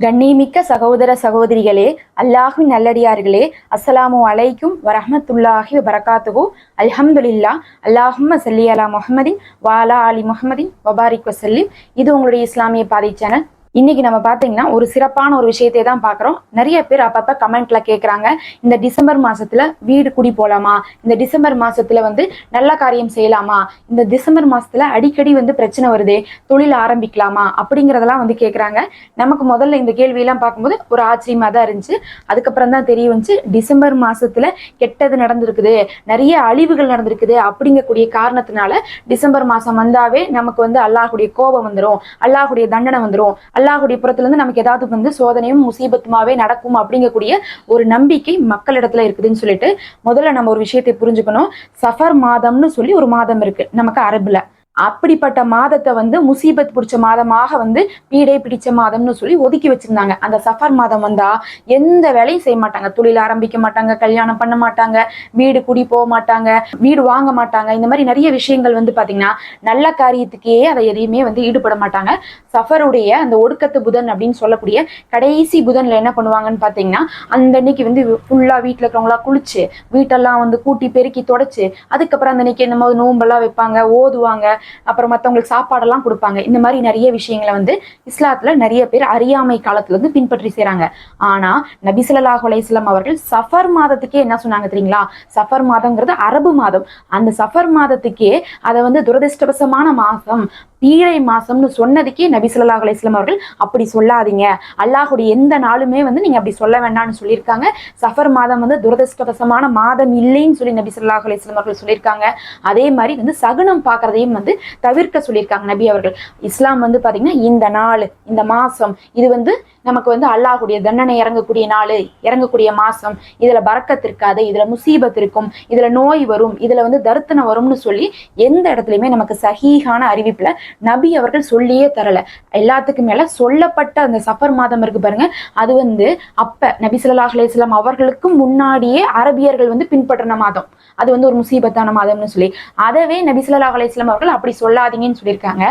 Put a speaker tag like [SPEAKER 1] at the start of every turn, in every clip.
[SPEAKER 1] கண்ணியமிக்க சகோதர சகோதரிகளே அல்லாஹ்வின் நல்லடியார்களே அஸ்ஸலாமு அலைக்கும் வரஹமத்துல்லாஹி வரகாத்துகு அல்ஹம்துலில்லா அல்லாஹும் சல்லி அலா முஹம்மதின் வாலா அலி முகமதி வபாரிக் வசல்லிம் இது உங்களுடைய இஸ்லாமிய பாதை சேனல் இன்னைக்கு நம்ம பார்த்தீங்கன்னா ஒரு சிறப்பான ஒரு விஷயத்தை தான் பார்க்குறோம் நிறைய பேர் அப்பப்போ கமெண்ட்ல கேட்குறாங்க இந்த டிசம்பர் மாசத்துல வீடு குடி போலாமா? இந்த டிசம்பர் மாசத்துல வந்து நல்ல காரியம் செய்யலாமா? இந்த டிசம்பர் மாசத்துல அடிக்கடி வந்து பிரச்சனை வருதே தொழில் ஆரம்பிக்கலாமா? அப்படிங்கிறதெல்லாம் வந்து கேட்குறாங்க நமக்கு முதல்ல இந்த கேள்வியெல்லாம் பார்க்கும்போது ஒரு ஆச்சரியமா தான் இருந்துச்சு. அதுக்கப்புறம் தான் தெரிய வந்துச்சு டிசம்பர் மாசத்துல கெட்டது நடந்திருக்குது நிறைய அழிவுகள் நடந்திருக்குது அப்படிங்கக்கூடிய காரணத்தினால டிசம்பர் மாசம் வந்தாவே நமக்கு வந்து அல்லாஹுடைய கோபம் வந்துடும் அல்லாஹுடைய தண்டனை வந்துடும் அல்லாஹுடைய புறத்துல இருந்து நமக்கு ஏதாவது வந்து சோதனையும் முசீபத்துமாவே நடக்கும் அப்படிங்கக்கூடிய ஒரு நம்பிக்கை மக்களிடத்துல இருக்குதுன்னு சொல்லிட்டு முதல்ல நம்ம ஒரு விஷயத்தை புரிஞ்சுக்கணும். சஃபர் மாதம்னு சொல்லி ஒரு மாதம் இருக்கு. நமக்கு அரபுல. அப்படிப்பட்ட மாதத்தை வந்து முசீபத் பிடிச்ச மாதமாக வந்து பீடை பிடிச்ச மாதம்னு சொல்லி ஒதுக்கி வச்சிருந்தாங்க. அந்த சஃபர் மாதம் வந்தா எந்த வேலையும் செய்ய மாட்டாங்க. தொழில் ஆரம்பிக்க மாட்டாங்க கல்யாணம் பண்ண மாட்டாங்க வீடு குடி போக மாட்டாங்க வீடு வாங்க மாட்டாங்க. இந்த மாதிரி நிறைய விஷயங்கள் வந்து பாத்தீங்கன்னா நல்ல காரியத்துக்கே அதை எதையுமே வந்து ஈடுபட மாட்டாங்க. சஃபருடைய அந்த ஒடுக்கத்து புதன் அப்படின்னு சொல்லக்கூடிய கடைசி புதன்ல என்ன பண்ணுவாங்கன்னு பாத்தீங்கன்னா அந்த அன்னைக்கு வந்து ஃபுல்லா வீட்டுல இருக்கிறவங்களா குளிச்சு வீட்டெல்லாம் வந்து கூட்டி பெருக்கி தொடச்சு அதுக்கப்புறம் அந்த அன்னைக்கு என்னமோ நோம்பெல்லாம் வைப்பாங்க ஓதுவாங்க அப்புறம் மற்றவங்களுக்கு சாப்பாடெல்லாம் கொடுப்பாங்க. இந்த மாதிரி நிறைய விஷயங்களை வந்து இஸ்லாத்துல நிறைய பேர் அறியாமை காலத்துல இருந்து பின்பற்றி செய்றாங்க. ஆனா நபி அலையம் அவர்கள் சஃபர் மாதத்துக்கே என்ன சொன்னாங்க தெரியுங்களா? சஃபர் மாதம்ங்கிறது அரபு மாதம். அந்த சஃபர் மாதத்துக்கே அதை வந்து துரதிருஷ்டவசமான மாதம். தீழை மாசம்னு சொன்னதுக்கே நபி சொல்லா அலிஸ்லாம் அவர்கள் அப்படி சொல்லாதீங்க. அல்லாஹுடைய எந்த நாளுமே வந்து நீங்க அப்படி சொல்ல வேண்டாம்னு சொல்லியிருக்காங்க. சஃபர் மாதம் வந்து துரதிருஷ்டவசமான மாதம் இல்லைன்னு சொல்லி நபி ஸல்லல்லாஹு அலிஸ்லாம் அவர்கள் சொல்லியிருக்காங்க. அதே மாதிரி வந்து சகுனம் பார்க்கறதையும் வந்து தவிர்க்க சொல்லியிருக்காங்க நபி அவர்கள். இஸ்லாம் வந்து பாத்தீங்கன்னா இந்த நாள் இந்த மாசம் இது வந்து நமக்கு வந்து அல்லாஹுடைய தண்டனை இறங்கக்கூடிய நாள் இறங்கக்கூடிய மாசம். இதுல பறக்கத்து இருக்காது இதுல முசீபத் இருக்கும் இதுல நோய் வரும் இதுல வந்து தருத்தனை வரும்னு சொல்லி எந்த இடத்துலயுமே நமக்கு சகீகான அறிவிப்புல நபி அவர்கள் சொல்லியே தரல. எல்லாத்துக்கும் மேல சொல்லப்பட்ட அந்த சஃபர் மாதம் இருக்கு பாருங்க. அது வந்து அப்ப நபி ஸல்லல்லாஹு அலைஹி அவர்களுக்கும் முன்னாடியே அரபியர்கள் வந்து பின்பற்றின மாதம். அது வந்து ஒரு முசீபத்தான மாதம்னு சொல்லி. அதவே நபி ஸல்லல்லாஹு அலைஹி அவர்கள் அப்படி சொல்லாதீங்கன்னு சொல்லியிருக்காங்க.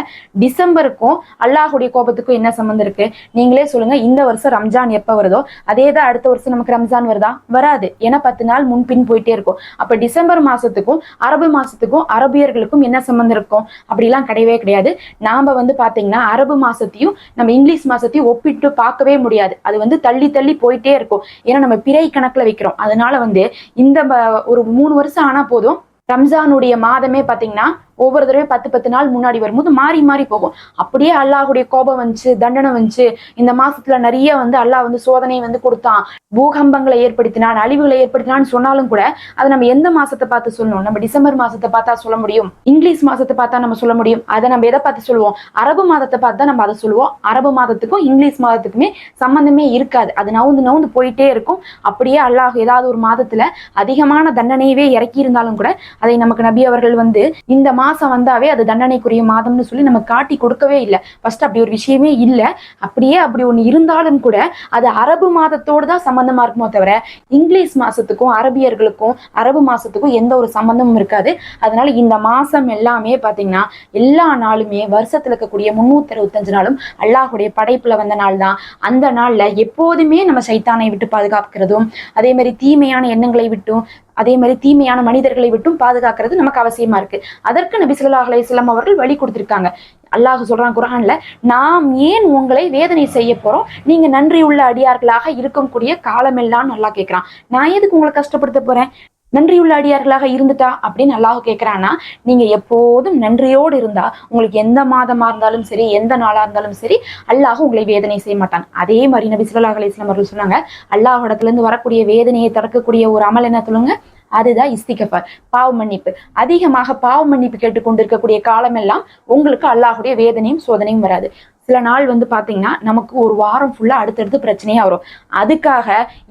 [SPEAKER 1] டிசம்பருக்கும் அல்லாஹுடைய கோபத்துக்கும் என்ன சம்மந்தம் இருக்கு? நீங்களே சொல்லுங்க இந்த வருஷம் ரம்ஜான் எப்ப வருதோ? அதே தான் அடுத்த வருஷம் நமக்கு ரம்ஜான் வருதா? வராது. ஏன்னா பத்து நாள் முன்பின் போயிட்டே இருக்கும். அப்ப டிசம்பர் மாசத்துக்கும் அரபு மாசத்துக்கும் அரபியர்களுக்கும் என்ன சம்மந்தம் இருக்கும்? அப்படிலாம் கிடையவே கிடையாது. நாம வந்து பாத்தீங்கன்னா அரபு மாசத்தையும் நம்ம இங்கிலீஷ் மாசத்தையும் ஒப்பிட்டு பார்க்கவே முடியாது. அது வந்து தள்ளி தள்ளி போயிட்டே இருக்கும். ஏன்னா நம்ம பிறை கணக்குல வைக்கிறோம். அதனால வந்து இந்த ஒரு மூணு வருஷம் ஆனா போதும். ரம்ஜானுடைய மாதமே பாத்தீங்கன்னா ஒவ்வொரு தடவையும் பத்து பத்து நாள் முன்னாடி வரும்போது மாறி மாறி போகும். அப்படியே அல்லாஹுடைய கோபம் வந்துச்சு தண்டனை வந்துச்சு. இந்த மாசத்துல நிறைய வந்து அல்லாஹ் வந்து சோதனை வந்து கொடுத்தான். பூகம்பங்களை ஏற்படுத்தினான் அழிவுகளை ஏற்படுத்தினான்னு சொன்னாலும் கூட அதை நம்ம எந்த மாசத்தை பார்த்து சொல்லணும் நம்ம டிசம்பர் மாசத்தை பார்த்தா சொல்ல முடியும்? இங்கிலீஷ் மாசத்தை பார்த்தா நம்ம சொல்ல முடியும்? அதை நம்ம எதை பார்த்து சொல்லுவோம்? அரபு மாதத்தை பார்த்து நம்ம அதை சொல்லுவோம். அரபு மாதத்துக்கும் இங்கிலீஷ் மாதத்துக்குமே சம்பந்தமே இருக்காது. அது நவுந்து நவுந்து போயிட்டே இருக்கும். அப்படியே அல்லாஹ் ஏதாவது ஒரு மாதத்துல அதிகமான தண்டனையவே இறக்கி இருந்தாலும் கூட அதை நமக்கு நபி அவர்கள் வந்து இந்த மாசம் வந்தாவே அது தண்டனைக்குரிய மாதம்னு சொல்லி நம்ம காட்டி கொடுக்கவே இல்லை. ஃபர்ஸ்ட் அப்படி ஒரு விஷயமே இல்லை. அப்படியே அப்படி ஒண்ணு இருந்தாலும் கூட அது அரபு மாதத்தோடு தான் சம்பந்தமா இருக்குமோ தவிர இங்கிலீஷ் மாசத்துக்கும் அரபியர்களுக்கும் அரபு மாசத்துக்கும் எந்த ஒரு சம்பந்தமும் இருக்காது. அதனால இந்த மாசம் எல்லாமே பாத்தீங்கன்னா எல்லா நாளுமே வருஷத்துல இருக்கக்கூடிய முந்நூற்றி அறுபத்தஞ்சு நாளும் அல்லாஹுடைய படைப்புல வந்த நாள் தான். அந்த நாள்ல எப்போதுமே நம்ம சைத்தானை விட்டு பாதுகாக்கிறதும் அதே மாதிரி தீமையான எண்ணங்களை விட்டும் அதே மாதிரி தீமையான மனிதர்களை விட்டும் பாதுகாக்கிறது நமக்கு அவசியமா இருக்கு. அதற்கு நபி சொல்லா அலையம் அவர்கள் வழி கொடுத்திருக்காங்க. அல்லாஹ் சொல்றான் குரான்ல நாம் ஏன் உங்களை வேதனை செய்ய போறோம்? நீங்க நன்றியுள்ள அடியார்களாக இருக்கக்கூடிய காலமெல்லாம் நல்லா கேட்கிறான் நான் எதுக்கு உங்களை கஷ்டப்படுத்த போறேன்? நன்றியுள்ள அடியார்களாக இருந்துட்டா அப்படின்னு அல்லாஹ் கேட்கிறான்னா நீங்க எப்போதும் நன்றியோடு இருந்தா உங்களுக்கு எந்த மாதமா இருந்தாலும் சரி எந்த நாளா இருந்தாலும் சரி அல்லாஹ் உங்களை வேதனை செய்ய மாட்டான். அதே மாதிரி நபி சுல்லா அலைஹி அவர்கள் சொன்னாங்க அல்லாஹ் இடத்துல இருந்து வரக்கூடிய வேதனையை தடுக்கக்கூடிய ஒரு அமல் என்ன சொல்லுங்க? அதுதான் இஸ்திகஃபர் பாவ மன்னிப்பு. அதிகமாக பாவ மன்னிப்பு கேட்டுக்கொண்டிருக்கக்கூடிய காலமெல்லாம் உங்களுக்கு அல்லாஹுடைய வேதனையும் சோதனையும் வராது. சில நாள் வந்து பார்த்தீங்கன்னா நமக்கு ஒரு வாரம் ஃபுல்லாக அடுத்தடுத்து பிரச்சனையாக வரும். அதுக்காக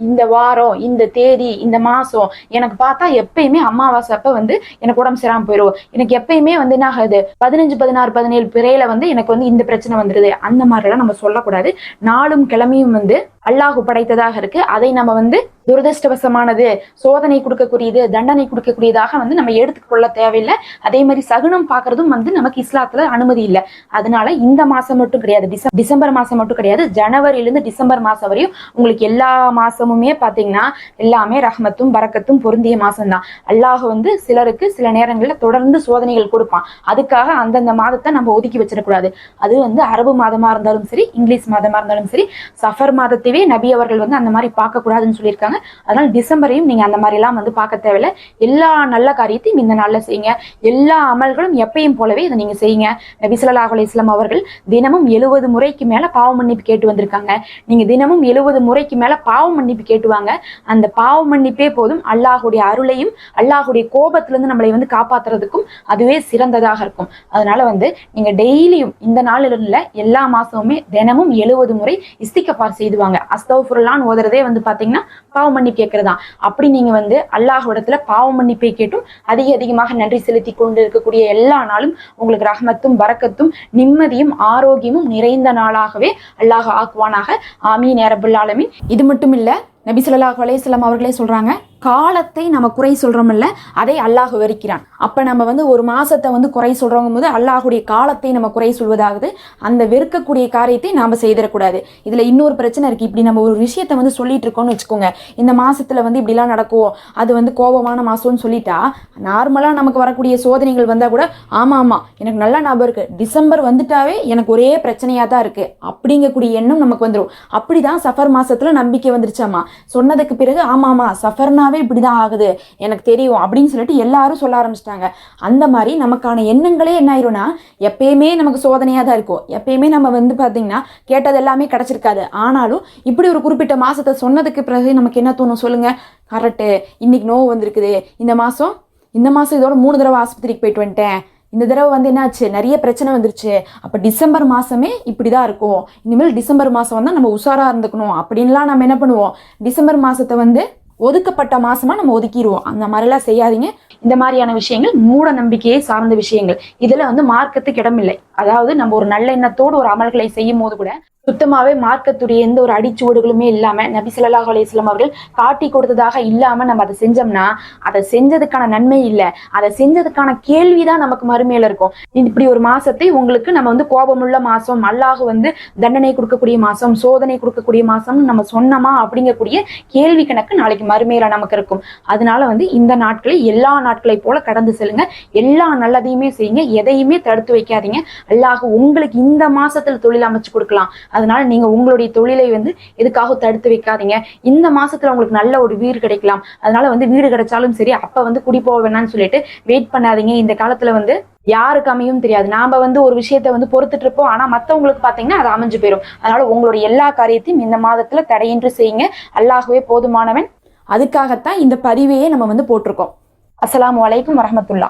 [SPEAKER 1] இந்த வாரம் இந்த தேதி இந்த மாதம் எனக்கு பார்த்தா எப்பயுமே அமாவாசை அப்போ வந்து எனக்கு உடம்பு சரியாம போயிடும் எனக்கு எப்பயுமே வந்து என்ன ஆகுது? பதினஞ்சு பதினாறு பதினேழு பிறையில வந்து எனக்கு வந்து இந்த பிரச்சனை வந்துருது. அந்த மாதிரிலாம் நம்ம சொல்லக்கூடாது. நாளும் கிழமையும் வந்து அல்லாஹு படைத்ததாக இருக்கு. அதை நம்ம வந்து துரதிருஷ்டவசமானது சோதனை கொடுக்கக்கூடியது தண்டனை கொடுக்கக்கூடியதாக வந்து நம்ம எடுத்துக்கொள்ள தேவையில்லை. அதே மாதிரி சகுனம் பார்க்கறதும் வந்து நமக்கு இஸ்லாத்துல அனுமதி இல்லை. அதனால இந்த மாசம் மட்டும் கிடையாது. டிசம்பர் மாசம் மட்டும் கிடையாது. ஜனவரியிலிருந்து டிசம்பர் மாசம் வரையும் உங்களுக்கு எல்லா மாசமுமே பாத்தீங்கன்னா எல்லாமே ரஹ்மத்தும் பறக்கத்தும் பொருந்திய மாசம் தான் அல்லாஹ் வந்து சிலருக்கு சில நேரங்களில் தொடர்ந்து சோதனைகள் கொடுப்பான். அதுக்காக அந்தந்த மாதத்தை நம்ம ஒதுக்கி வச்சிடக்கூடாது. அது வந்து அரபு மாதமா இருந்தாலும் சரி இங்கிலீஷ் மாதமா இருந்தாலும் சரி சஃபர் மாதத்தையே நபி அவர்கள் வந்து அந்த மாதிரி பார்க்க கூடாதுன்னு சொல்லியிருக்காங்க. அதனால டிசம்பரையும் நீங்க அந்த மாதிரி எல்லாம் வந்து பார்க்க தேவையில்ல. எல்லா நல்ல காரியத்தையும் இந்த நாள்ல செய்யுங்க. எல்லா அமல்களும் எப்பயும் போலவே இதை நீங்க செய்யுங்க. நபி சொல்லாஹ் அலிஸ்லாம் அவர்கள் தினமும் எழுபது முறைக்கு மேல பாவ மன்னிப்பு கேட்டு வந்திருக்காங்க. நீங்க தினமும் எழுபது முறைக்கு மேல பாவ மன்னிப்பு கேட்டுவாங்க அந்த பாவ மன்னிப்பே போதும். அல்லாஹுடைய அருளையும் அல்லாஹுடைய கோபத்திலிருந்து நம்மளை வந்து காப்பாத்துறதுக்கும் அதுவே சிறந்ததாக இருக்கும். அதனால வந்து நீங்க டெய்லியும் இந்த நாளில் இல்ல எல்லா மாசமுமே தினமும் எழுபது முறை இஸ்திகபார் செய்துவாங்க அஸ்தௌஃபுல்லான்னு ஓதுறதே வந்து பாத்தீங்கன்னா பாவ மன்னிப்பு கேட்கறதா அப்படி நீங்க வந்து அல்லாஹ்விடத்துல பாவ மன்னிப்பை கேட்டும் அதிக அதிகமாக நன்றி செலுத்தி கொண்டு இருக்கக்கூடிய எல்லா நாளும் உங்களுக்கு ரஹமத்தும் வரக்கத்தும் நிம்மதியும் ஆரோக்கியமும் நிறைந்த நாளாகவே அல்லாஹ் ஆக்குவானாக. ஆமீன் ரப்பல் இது மட்டும் இல்ல நபி ஸல்லல்லாஹு அவர்களே சொல்றாங்க காலத்தை நம்ம குறை சொல்றோம்ல அதை அல்லாஹ் விவரிக்கிறான். அப்போ நம்ம வந்து ஒரு மாதத்தை வந்து குறை சொல்றவங்க போது அல்லாஹுடைய காலத்தை நம்ம குறை சொல்வதாகுது அந்த வெறுக்கக்கூடிய காரியத்தை நாம் செய்திடக்கூடாது. இதில் இன்னொரு பிரச்சனை இருக்குது இப்படி நம்ம ஒரு விஷயத்த வந்து சொல்லிட்டு இருக்கோம்னு வச்சுக்கோங்க. இந்த மாதத்தில் வந்து இப்படிலாம் நடக்கும் அது வந்து கோபமான மாதம்னு சொல்லிட்டா நார்மலாக நமக்கு வரக்கூடிய சோதனைகள் வந்தால் கூட ஆமாம் ஆமாம் எனக்கு நல்லா ஞாபகம் இருக்குது டிசம்பர் வந்துட்டாவே எனக்கு ஒரே பிரச்சனையாக தான் இருக்குது அப்படிங்கக்கூடிய எண்ணம் நமக்கு வந்துடும் அப்படி தான் சஃபர் மாதத்தில் நம்பிக்கை வந்துருச்சாமா? சொன்னதுக்கு பிறகு ஆமா ஆமா இப்படி தான் ஆகுது. எனக்கு தெரியும் அப்படின்னு சொல்லிட்டு எல்லாரும் சொல்ல ஆரம்பிச்சிட்டாங்க. அந்த மாதிரி நமக்கான எண்ணங்களே என்ன ஆயிரும்னா எப்பயுமே நமக்கு சோதனையாக தான் இருக்கும். எப்பயுமே நம்ம வந்து பார்த்தீங்கன்னா கேட்டது எல்லாமே கிடச்சிருக்காது. ஆனாலும் இப்படி ஒரு குறிப்பிட்ட மாதத்தை சொன்னதுக்கு பிறகு நமக்கு என்ன தோணும் சொல்லுங்கள் கரெக்டு இன்னைக்கு நோவு வந்திருக்குது. இந்த மாதம் இந்த மாதம் இதோட மூணு தடவை ஆஸ்பத்திரிக்கு போயிட்டு வந்துட்டேன். இந்த தடவை வந்து என்னாச்சு? நிறைய பிரச்சனை வந்துருச்சு. அப்போ டிசம்பர் மாதமே இப்படி தான் இருக்கும். இனிமேல் டிசம்பர் மாதம் வந்தால் நம்ம உஷாராக இருந்துக்கணும். அப்படின்லாம் நம்ம என்ன பண்ணுவோம்? டிசம்பர் மாதத்தை வந்து ஒதுக்கப்பட்ட மாசமா நம்ம ஒதுக்கிடுவோம். அந்த மாதிரிலாம் செய்யாதீங்க. இந்த மாதிரியான விஷயங்கள் மூட நம்பிக்கையை சார்ந்த விஷயங்கள். இதுல வந்து மார்க்கத்துக்கு இடமில்லை. அதாவது நம்ம ஒரு நல்ல எண்ணத்தோடு ஒரு அமல்களை செய்யும் போது கூட சுத்தமாவே மார்க்கத்துடைய எந்த ஒரு அடிச்சுவடுகளுமே இல்லாம நபி ஸல்லல்லாஹு அலையம் அவர்கள் காட்டி கொடுத்ததாக இல்லாம நம்ம அதை செஞ்சோம்னா அதை செஞ்சதுக்கான நன்மை இல்லை. அதை செஞ்சதுக்கான கேள்விதான் நமக்கு மறுமையில இருக்கும். இப்படி ஒரு மாசத்தை உங்களுக்கு நம்ம வந்து கோபமுள்ள மாசம் அல்லாஹ் வந்து தண்டனை கொடுக்கக்கூடிய மாசம் சோதனை கொடுக்கக்கூடிய மாசம் நம்ம சொன்னோமா அப்படிங்கக்கூடிய கேள்வி கணக்கு நாளைக்கு மறுமையில நமக்கு இருக்கும். அதனால வந்து இந்த நாட்களை எல்லா நாட்களை போல கடந்து செல்லுங்க. எல்லா நல்லதையுமே செய்யுங்க. எதையுமே தடுத்து வைக்காதீங்க. அல்லாஹ் உங்களுக்கு இந்த மாசத்துல தொழில் அமைச்சு கொடுக்கலாம். அதனால நீங்க உங்களுடைய தொழிலை வந்து எதுக்காக தடுத்து வைக்காதீங்க. இந்த மாசத்துல உங்களுக்கு நல்ல ஒரு வீடு கிடைக்கலாம். அதனால வந்து வீடு கிடைச்சாலும் சரி அப்ப வந்து குடி போக வேணாம்னு சொல்லிட்டு வெயிட் பண்ணாதீங்க. இந்த காலத்துல வந்து யாருக்கு அமையும் தெரியாது. நாம வந்து ஒரு விஷயத்த வந்து பொறுத்துட்டு இருப்போம். ஆனா மத்தவங்களுக்கு பாத்தீங்கன்னா அது அமைஞ்சு போயிடும் அதனால உங்களுடைய எல்லா காரியத்தையும் இந்த மாதத்துல தடையின்றி செய்யுங்க. அல்லாகவே போதுமானவன். அதுக்காகத்தான் இந்த பதிவையே நம்ம வந்து போட்டிருக்கோம். அஸ்லாம் வலைக்கும் வரமத்துல்லா